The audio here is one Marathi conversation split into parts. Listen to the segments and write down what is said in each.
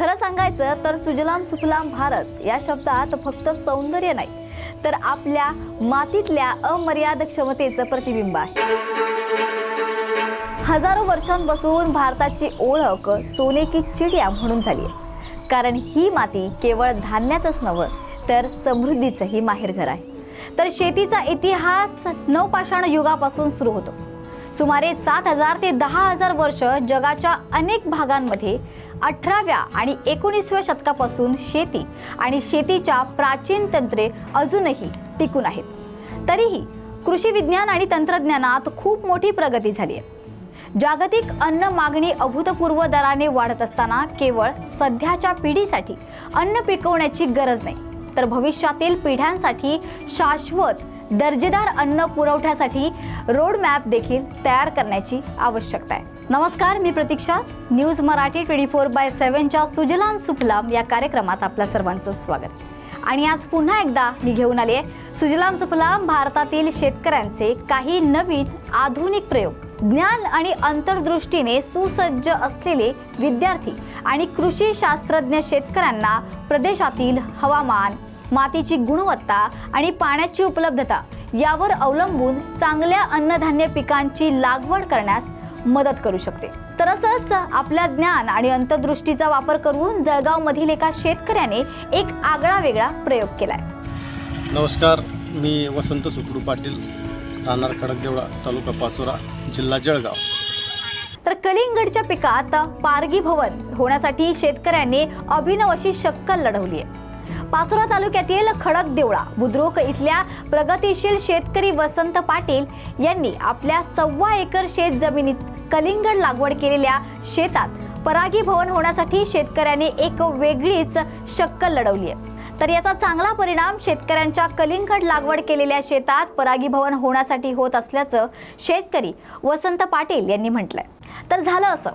खरं सांगायचं तर सुजलाम सुफलाम भारत या शब्दात फक्त सौंदर्य नाही तर आपल्या मातीतल्या अमर्याद क्षमतेचं प्रतिबिंब आहे. हजारो वर्षांपासून भारताची ओळख सोने की चिडिया म्हणून झाली आहे. कारण ही माती केवळ धान्याचंच नव्हं तर समृद्धीचंही माहेरघर आहे. तर शेतीचा इतिहास नवपाषाण युगापासून सुरू होतो. सुमारे सात हजार ते दहा हजार वर्ष जगाच्या अनेक भागांमध्ये अठराव्या आणि एकोणीसव्या शतकापासून शेती आणि शेतीच्या प्राचीन तंत्रे अजूनही टिकून आहेत. तरीही कृषी विज्ञान आणि तंत्रज्ञानात खूप मोठी प्रगती झाली आहे. जागतिक अन्न मागणी अभूतपूर्व दराने वाढत असताना केवळ सध्याच्या पिढीसाठी अन्न पिकवण्याची गरज नाही तर भविष्यातील पिढ्यांसाठी शाश्वत दर्जेदार अन्न पुरवठ्यासाठी रोडमॅप देखील तयार करण्याची आवश्यकता आहे. नमस्कार मी Pratiksha. News Marathi twenty four by सेव्हनच्या Sujalam सुफलाम या कार्यक्रमात आपल्या सर्वांचं स्वागत. आणि आज पुन्हा एकदा मी घेऊन आली आहे सुजलाम सुफलाम भारतातील शेतकऱ्यांचे काही नवीन आधुनिक प्रयोग. ज्ञान आणि अंतर्दृष्टीने सुसज्ज असलेले विद्यार्थी आणि कृषी शास्त्रज्ञ शेतकऱ्यांना प्रदेशातील हवामान मातीची गुणवत्ता आणि पाण्याची उपलब्धता यावर अवलंबून चांगल्या अन्नधान्य पिकांची लागवड करण्यास मदत करू शकते. तर असंच आपल्या ज्ञान आणि अंतर्दृष्टीचा वापर करून जळगावमधील एका शेतकऱ्याने एक आगळा वेगळा प्रयोग केलाय. नमस्कार मी वसंत सुखरू पाटील राहणार खडकदेवळा तालुका पाचोरा जिल्हा जळगाव. तर कलिंगडच्या पिकात पारगी भवन होण्यासाठी शेतकऱ्यांनी अभिनव अशी शक्कल लढवली आहे. पाचोरा तालुक्यातील खडक देवळा बुद्रुक इथल्या प्रगतीशील शेतकरी वसंत पाटील यांनी आपल्या सव्वा एकर शेत जमिनीत कलिंगड लागवड केलेल्या शेतात परागी भवन होण्यासाठी शेतकऱ्याने एक वेगळीच शक्कल लढवली आहे. तर याचा चांगला परिणाम शेतकऱ्यांच्या कलिंगड लागवड केलेल्या शेतात परागी भवन होण्यासाठी होत असल्याचं शेतकरी वसंत पाटील यांनी म्हटलंय. तर झालं असं.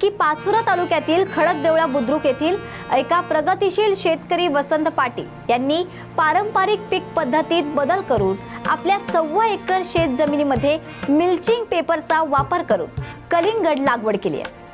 की पाचुरा तालुक्यातील खडकदेवळा बुद्रुक येथील एका प्रगतीशील शेतकरी वसंत पाटील यांनी पारंपरिक पीक पद्धतीत बदल करून आपल्या सव्वा एकर शेत जमिनीमध्ये मिल्चिंग पेपरचा वापर करून कलिंगड लागवड केली आहे.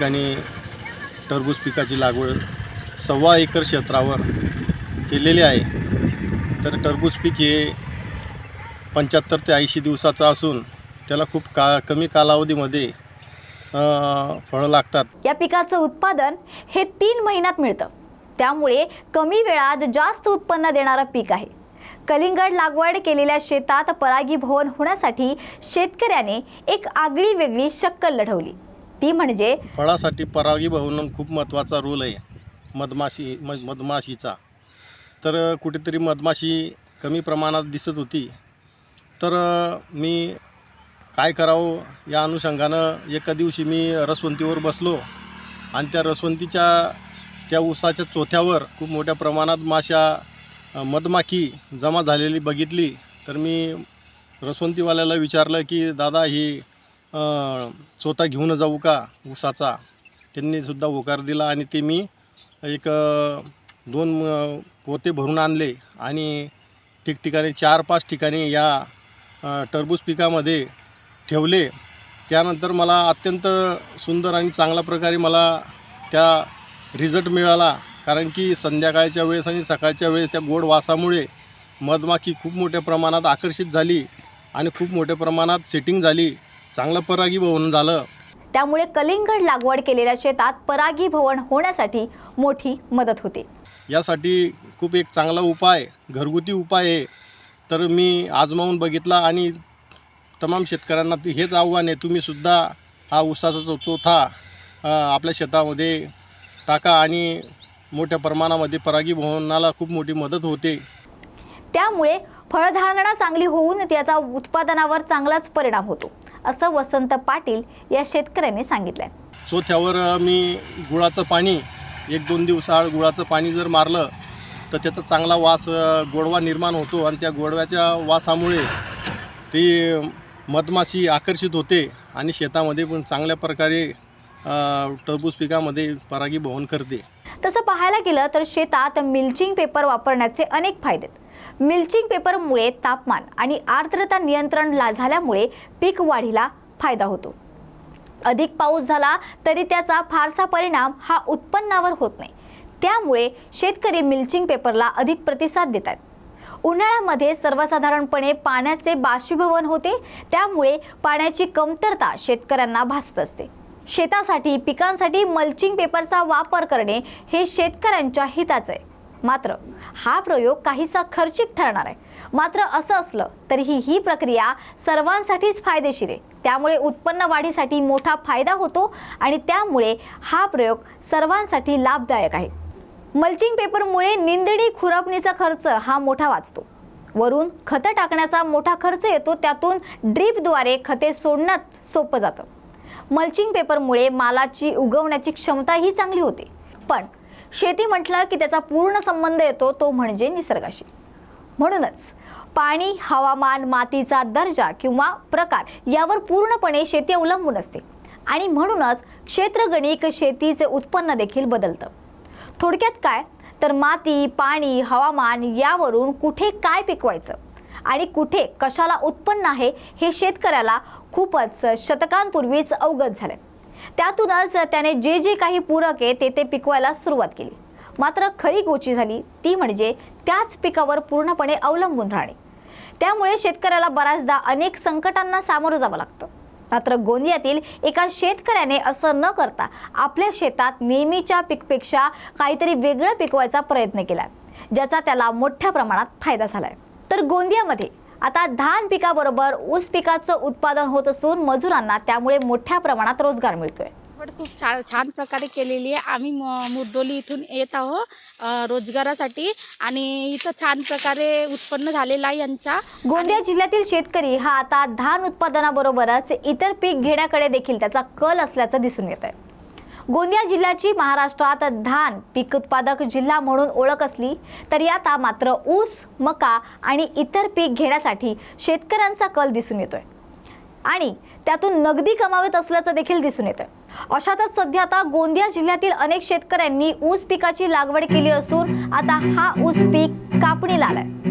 ठिकाणी टरबूज पिकाची लागवड सव्वा एकर क्षेत्रावर केलेली आहे. तर टरबूज पीक हे पंच्याहत्तर ते ऐंशी दिवसाचं असून त्याला खूप का कमी कालावधीमध्ये फळं लागतात. या पिकाचं उत्पादन हे तीन महिन्यात मिळतं. त्यामुळे कमी वेळात जास्त उत्पन्न देणारं पीक आहे. कलिंगड लागवड केलेल्या शेतात परागीभवन होण्यासाठी शेतकऱ्याने एक आगळी वेगळी शक्कल लढवली. ती म्हणजे फळासाठी परागीभवन खूप महत्त्वाचा रोल आहे मधमाशी म मधमाशीचा. तर कुठेतरी मधमाशी कमी प्रमाणात दिसत होती. तर मी काय करावं? या अनुषंगानं एका दिवशी मी रसवंतीवर बसलो आणि त्या रसवंतीच्या त्या उसाच्या चोथ्यावर खूप मोठ्या प्रमाणात माशा मधमाखी जमा झालेली बघितली. तर मी रसवंतीवाल्याला विचारलं की दादा ही स्वतः चोथा घेऊन जाऊ का ऊसाचा? त्यांनीसुद्धा होकार दिला आणि ते मी एक दोन पोते भरून आणले आणि ठिकठिकाणी चार पाच ठिकाणी या टरबूज पिकामध्ये ठेवले. त्यानंतर मला अत्यंत सुंदर आणि चांगल्या प्रकारे मला त्या रिझल्ट मिळाला. कारण की संध्याकाळच्या वेळेस आणि सकाळच्या वेळेस त्या गोड वासामुळे मधमाखी खूप मोठ्या प्रमाणात आकर्षित झाली आणि खूप मोठ्या प्रमाणात सेटिंग झाली. चांगलं परागीभवन झालं. त्यामुळे कलिंगड लागवड केलेल्या शेतात परागीभवन होण्यासाठी मोठी मदत होते. यासाठी खूप एक चांगला उपाय घरगुती उपाय आहे. तर मी आजमावून बघितला आणि तमाम शेतकऱ्यांना ते हेच आव्हान आहे तुम्हीसुद्धा हा ऊसाचा चौ चोथा आपल्या शेतामध्ये टाका आणि मोठ्या प्रमाणामध्ये परागीभवनाला खूप मोठी मदत होते. त्यामुळे फळधारणा चांगली होऊन त्याचा उत्पादनावर चांगलाच परिणाम होतो. असं वसंत पाटील या शेतकऱ्यांनी सांगितलंय. चोथ्यावर अ, मी गुळाचं पाणी एक दोन दिवसाआड गुळाचं पाणी जर मारलं तर त्याचा चांगला वास गोडवा निर्माण होतो आणि त्या गोडव्याच्या वासामुळे ती मधमाशी आकर्षित होते आणि शेतामध्ये पण चांगल्या प्रकारे टरबूज पिकामध्ये परागीभवन करते. तसं पाहायला गेलं तर शेतात मिल्चिंग पेपर वापरण्याचे अनेक फायदे आहेत. मिल्चिंग पेपरमुळे तापमान आणि आर्द्रता नियंत्रण ला झाल्यामुळे पीक वाढीला फायदा होतो. अधिक पाऊस झाला तरी त्याचा फारसा परिणाम हा उत्पन्नावर होत नाही. त्यामुळे शेतकरी मिल्चिंग पेपरला अधिक प्रतिसाद देतात. उन्हाळ्यामध्ये सर्वसाधारणपणे पाण्याचे बाष्पीभवन होते त्यामुळे पाण्याची कमतरता शेतकऱ्यांना भासत असते. शेतासाठी पिकांसाठी मल्चिंग पेपरचा वापर करणे हे शेतकऱ्यांच्या हिताचं आहे. मात्र हा प्रयोग काहीसा खर्चिक ठरणार आहे. मात्र असं असलं तरीही ही प्रक्रिया सर्वांसाठीच फायदेशीर आहे. त्यामुळे उत्पन्न वाढीसाठी मोठा फायदा होतो आणि त्यामुळे हा प्रयोग सर्वांसाठी लाभदायक आहे. मल्चिंग पेपरमुळे निंदणी खुरपणीचा खर्च हा मोठा वाचतो. वरून खतं टाकण्याचा मोठा खर्च येतो त्यातून ड्रीपद्वारे खते सोडणंच सोपं जातं. मल्चिंग पेपरमुळे मालाची उगवण्याची क्षमताही चांगली होते. पण शेती म्हटलं की त्याचा पूर्ण संबंध येतो तो म्हणजे निसर्गाशी. म्हणूनच पाणी हवामान मातीचा दर्जा किंवा प्रकार यावर पूर्णपणे शेती अवलंबून असते. आणि म्हणूनच क्षेत्रगणिक शेतीचे उत्पन्न देखील बदलतं. थोडक्यात काय? तर माती पाणी हवामान यावरून कुठे काय पिकवायचं? आणि कुठे कशाला उत्पन्न आहे हे शेतकऱ्याला खूपच शतकांपूर्वीच अवगत झालंय. त्यातूनच त्याने जे जे काही पूरक आहे ते ते पिकवायला सुरुवात केली. मात्र खरी गोची झाली ती म्हणजे त्याच पिकावर पूर्णपणे अवलंबून राहणे. त्यामुळे शेतकऱ्याला बऱ्याचदा अनेक संकटांना सामोरं जावं लागतं. मात्र गोंदियातील एका शेतकऱ्याने असं न करता आपल्या शेतात नेहमीच्या पिकपेक्षा काहीतरी वेगळं पिकवायचा प्रयत्न केला ज्याचा त्याला मोठ्या प्रमाणात फायदा झालाय. तर गोंदियामध्ये आता धान पिकाबरोबर ऊस पिकाचं उत्पादन होत असून मजुरांना त्यामुळे मोठ्या प्रमाणात रोजगार मिळतोय. पण खूप छान छान प्रकारे केलेली आहे. आम्ही म मुरदोली इथून येत आहो रोजगारासाठी. आणि इथं छान प्रकारे उत्पन्न झालेलं आहे यांच्या. गोंदिया जिल्ह्यातील शेतकरी हा आता धान उत्पादनाबरोबरच इतर पीक घेण्याकडे देखील त्याचा कल असल्याचं दिसून येत आहे गोंदिया जिल्ह्याची महाराष्ट्रात धान पीक उत्पादक जिल्हा म्हणून ओळख असली तरी आता मात्र ऊस मका आणि इतर पीक घेण्यासाठी शेतकऱ्यांचा कल दिसून येतोय. आणि त्यातून नगदी कमावत असल्याचं देखील दिसून येतं अशातच सध्या आता गोंदिया जिल्ह्यातील अनेक शेतकऱ्यांनी ऊस पिकाची लागवड केली असून आता हा ऊस पीक कापणीला आलाय.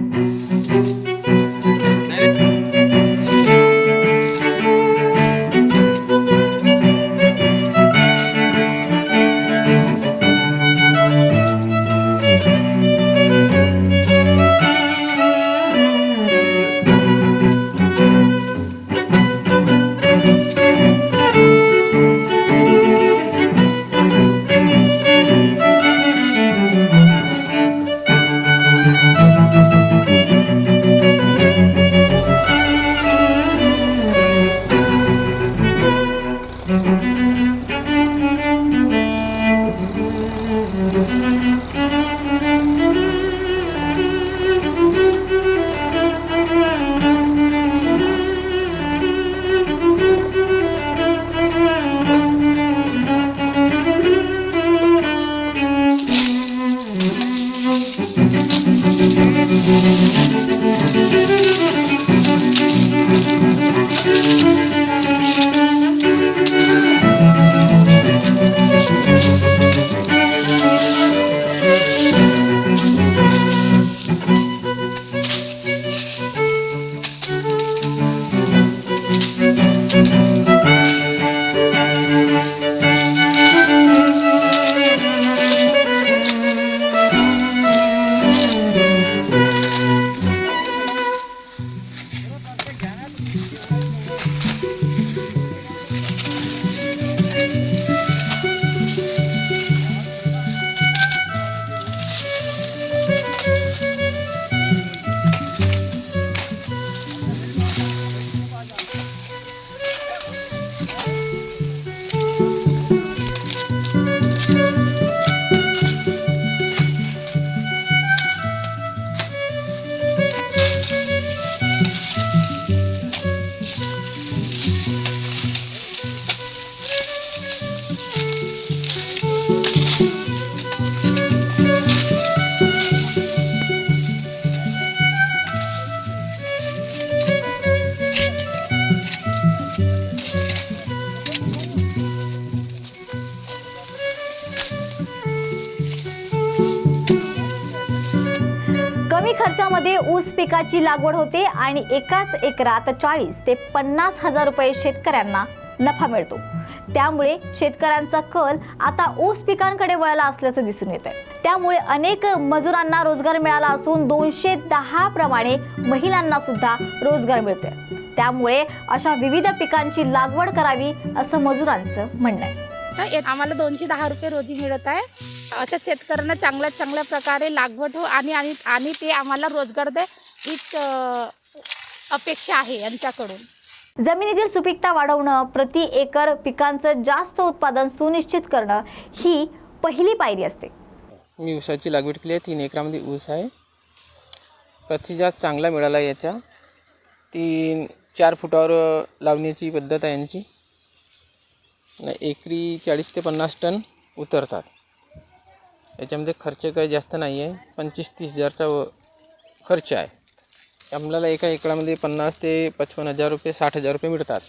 खर्चामध्ये ऊस पिकाची लागवड होते आणि एकाच एकरात चाळीस ते पन्नास हजार रुपये शेतकऱ्यांना नफा मिळतो. त्यामुळे शेतकऱ्यांचा कल आता ऊस पिकांकडे वळला असल्याचं दिसून येत आहे त्यामुळे अनेक मजुरांना रोजगार मिळाला असून दोनशे दहा प्रमाणे महिलांना सुद्धा रोजगार मिळतोय. त्यामुळे अशा विविध पिकांची लागवड करावी असं मजुरांचं म्हणणं आहे. आम्हाला दोनशे दहा रुपये रोजी मिळत आहे. अशा शेतकऱ्यांना चांगल्या चांगल्या प्रकारे लागवड हो आणि आणि आणि ते आम्हाला रोजगार दे हीच अपेक्षा आहे यांच्याकडून. जमिनीतील सुपीकता वाढवणं प्रति एकर पिकांचं जास्त उत्पादन सुनिश्चित करणं ही पहिली पायरी असते. मी ऊसाची लागवड केली आहे तीन एकरामध्ये ऊस आहे. प्रतिसाद चांगला मिळाला याचा. तीन चार फुटावर लावण्याची पद्धत आहे यांची. एकरी चाळीस ते पन्नास टन उतरतात. याच्यामध्ये खर्च काही जास्त नाही आहे पंचवीस तीस हजारचा व- खर्च आहे. आपल्याला एका एकरामध्ये पन्नास ते पचपन्न हजार रुपये साठ हजार रुपये मिळतात.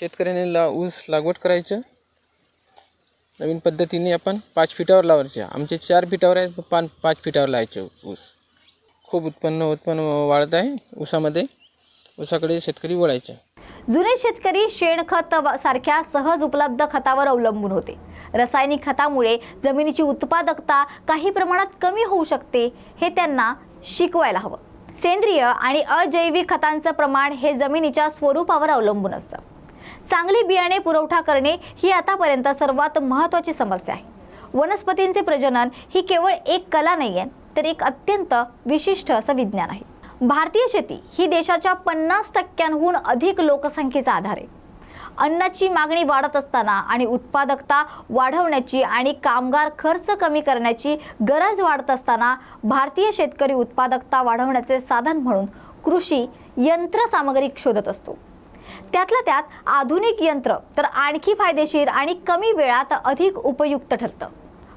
शेतकऱ्याने ला ऊस लागवड करायचं. नवीन पद्धतीने आपण पाच फिटावर लावायचे. आमचे चार फिटावर आहे पान पाच फिटावर लावायचे ऊस. खूप उत्पन्न उत्पन्न वाढत आहे ऊसामध्ये. ऊसाकडे शेतकरी वळायचे. जुने शेतकरी शेणखत सारख्या सहज उपलब्ध खतावर अवलंबून होते. रासायनिक खतामुळे जमिनीची उत्पादकता काही प्रमाणात कमी होऊ शकते हे त्यांना शिकवायला हवं. सेंद्रिय आणि अजैविक खतांचं प्रमाण हे जमिनीच्या स्वरूपावर अवलंबून असतं. चांगली बियाणे पुरवठा करणे ही आतापर्यंत सर्वात महत्त्वाची समस्या आहे. वनस्पतींचे प्रजनन ही केवळ एक कला नाही आहे तर एक अत्यंत विशिष्ट असं विज्ञान आहे. भारतीय शेती ही देशाच्या पन्नास टक्क्यांहून अधिक लोकसंख्येचा आधार आहे. अन्नाची मागणी वाढत असताना आणि उत्पादकता वाढवण्याची आणि कामगार खर्च कमी करण्याची गरज वाढत असताना भारतीय शेतकरी उत्पादकता वाढवण्याचे साधन म्हणून कृषी यंत्रसामग्री शोधत असतो. त्यातल्या त्यात आधुनिक यंत्र तर आणखी फायदेशीर आणि कमी वेळात अधिक उपयुक्त ठरतं.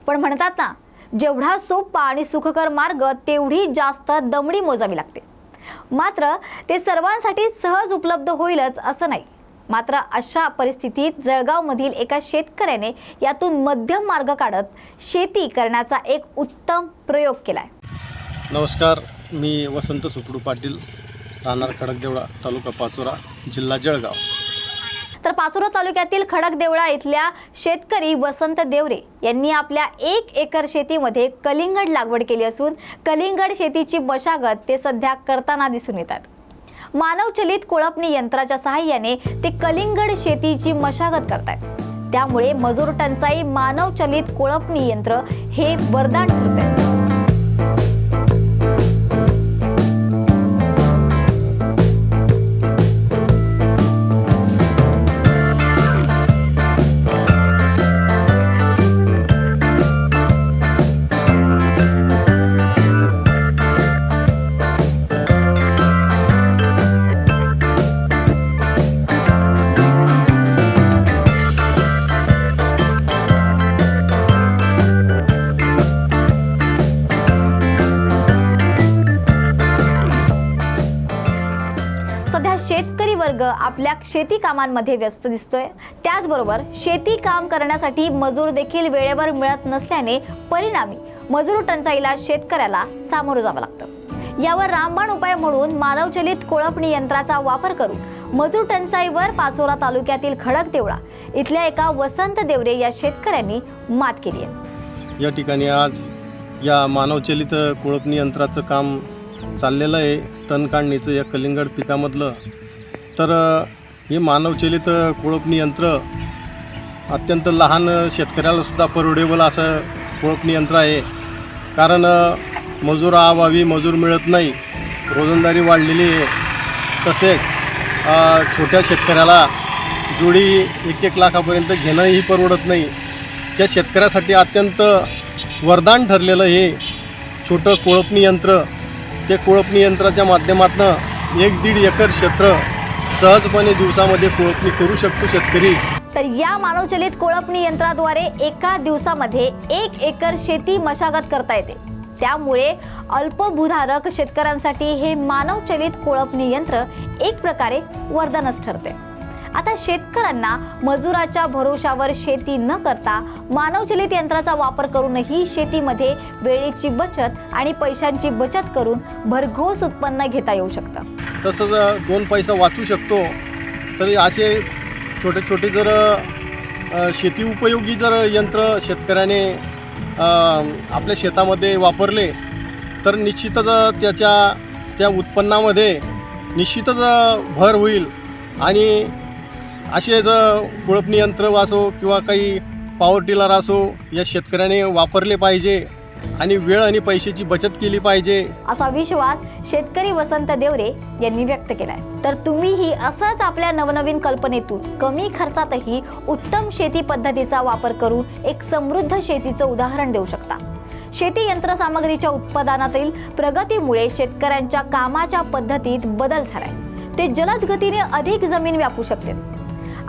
पण म्हणतात ना जेवढा सोपा आणि सुखकर मार्ग तेवढी जास्त दमडी मोजावी लागते. मात्र ते सर्वांसाठी सहज उपलब्ध होईलच असं नाही. मात्र अशा परिस्थितीत जळगावमधील एका शेतकऱ्याने यातून मध्यम मार्ग काढत शेती करण्याचा एक उत्तम प्रयोग केलाय. नमस्कार मी वसंत सुकडू पाटील राहणार खडकदेवळा तालुका पाचोरा जिल्हा जळगाव. तर पाचोरा तालुक्यातील खडकदेवळा इथल्या शेतकरी वसंत देवरे यांनी आपल्या एक एकर शेतीमध्ये कलिंगड लागवड केली असून कलिंगड शेतीची मशागत ते सध्या करताना दिसून येतात. मानवचलित कोळपणी यंत्राच्या सहाय्याने ते कलिंगड शेतीची मशागत करतात त्यामुळे मजूर टंचाई मानवचलित कोळपणी यंत्र हे वरदान ठरतंय. आपल्या शेती कामांमध्ये व्यस्त दिसतोय. त्याचबरोबर शेती काम करण्यासाठी मजूर देखील वेळेवर मिळत नसल्याने परिणामी मजूर टंचाईला शेतकऱ्याला सामोरं जावं लागतं. यावर रामबाण उपाय म्हणून मानवचलित कोळपणी यंत्राचा वापर करून मजूर टंचाईवर पाचोरा तालुक्यातील खडक देवळा इथल्या एका वसंत देवरे या शेतकऱ्यांनी मात केली आहे. या ठिकाणी आज या मानवचलित कोळपणी यंत्राचं काम चाललेलं आहे. तण काढणीचं या कलिंगड पिकामधलं तर हे मानवचलित कोळपणी यंत्र अत्यंत लहान शेतकऱ्यालासुद्धा परवडेबल असं कोळपणी यंत्र आहे. कारण मजुराअभावी मजूर मिळत नाही रोजंदारी वाढलेली आहे. तसेच छोट्या शेतकऱ्याला जोडी एक एक लाखापर्यंत घेणंही परवडत नाही. त्या शेतकऱ्यासाठी अत्यंत वरदान ठरलेलं हे छोटं कोळपणी यंत्र. ते कोळपणी यंत्राच्या माध्यमातून एक दीड एकर क्षेत्र सहजपणे दिवसामध्ये कोळपणी करू शकतो शेतकरी. तर या मानवचलित कोळपणी यंत्राद्वारे एका दिवसामध्ये एक एकर शेती मशागत करता येते. त्यामुळे अल्पभूधारक शेतकऱ्यांसाठी हे मानवचलित कोळपणी यंत्र एक प्रकारे वरदानच ठरते. आता शेतकऱ्यांना मजुराच्या भरोशावर शेती न करता मानवचलित यंत्राचा वापर करूनही शेतीमध्ये वेळेची बचत आणि पैशांची बचत करून भरघोस उत्पन्न घेता येऊ शकतं. तसंच दोन पैसा वाचू शकतो. तरी असे छोटे छोटे जर शेती उपयोगी जर यंत्र शेतकऱ्याने आपल्या शेतामध्ये वापरले तर निश्चितच त्याच्या त्या उत्पन्नामध्ये निश्चितच भर होईल. आणि असे जर कुळपणी यंत्र असो किंवा काही पॉवर टिलर असो या शेतकऱ्याने वापरले पाहिजे. आणि वेळ आणि पैशाची बचत केली पाहिजे. असा विश्वास शेतकरी वसंत देवरे यांनी व्यक्त केलाय. तर तुम्हीही असंच आपल्या नवनवीन कल्पनेतून कमी खर्चातही उत्तम शेती पद्धतीचा वापर करून एक समृद्ध शेतीचं उदाहरण देऊ शकता. शेती यंत्रसामग्रीच्या उत्पादनातील प्रगतीमुळे शेतकऱ्यांच्या कामाच्या पद्धतीत बदल झालाय. ते जलद गतीने अधिक जमीन व्यापू शकते.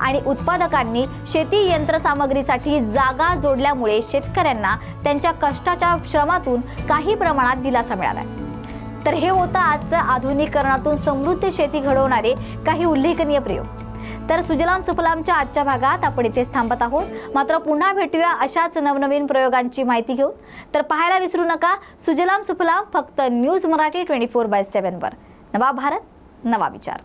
आणि उत्पादकांनी शेती यंत्रसामग्रीसाठी जागा जोडल्यामुळे शेतकऱ्यांना त्यांच्या कष्टाच्या श्रमातून काही प्रमाणात दिलासा मिळाला तर हे होतं आजचं आधुनिकरणातून समृद्ध शेती घडवणारे काही उल्लेखनीय प्रयोग. तर सुजलाम सुफलामच्या आजच्या भागात आपण इथेच थांबत आहोत. मात्र पुन्हा भेटूया अशाच नवनवीन प्रयोगांची माहिती घेऊन. तर पाहायला विसरू नका सुजलाम सुफलाम फक्त news Marathi twenty four by सेव्हनवर. नवा भारत नवा विचार.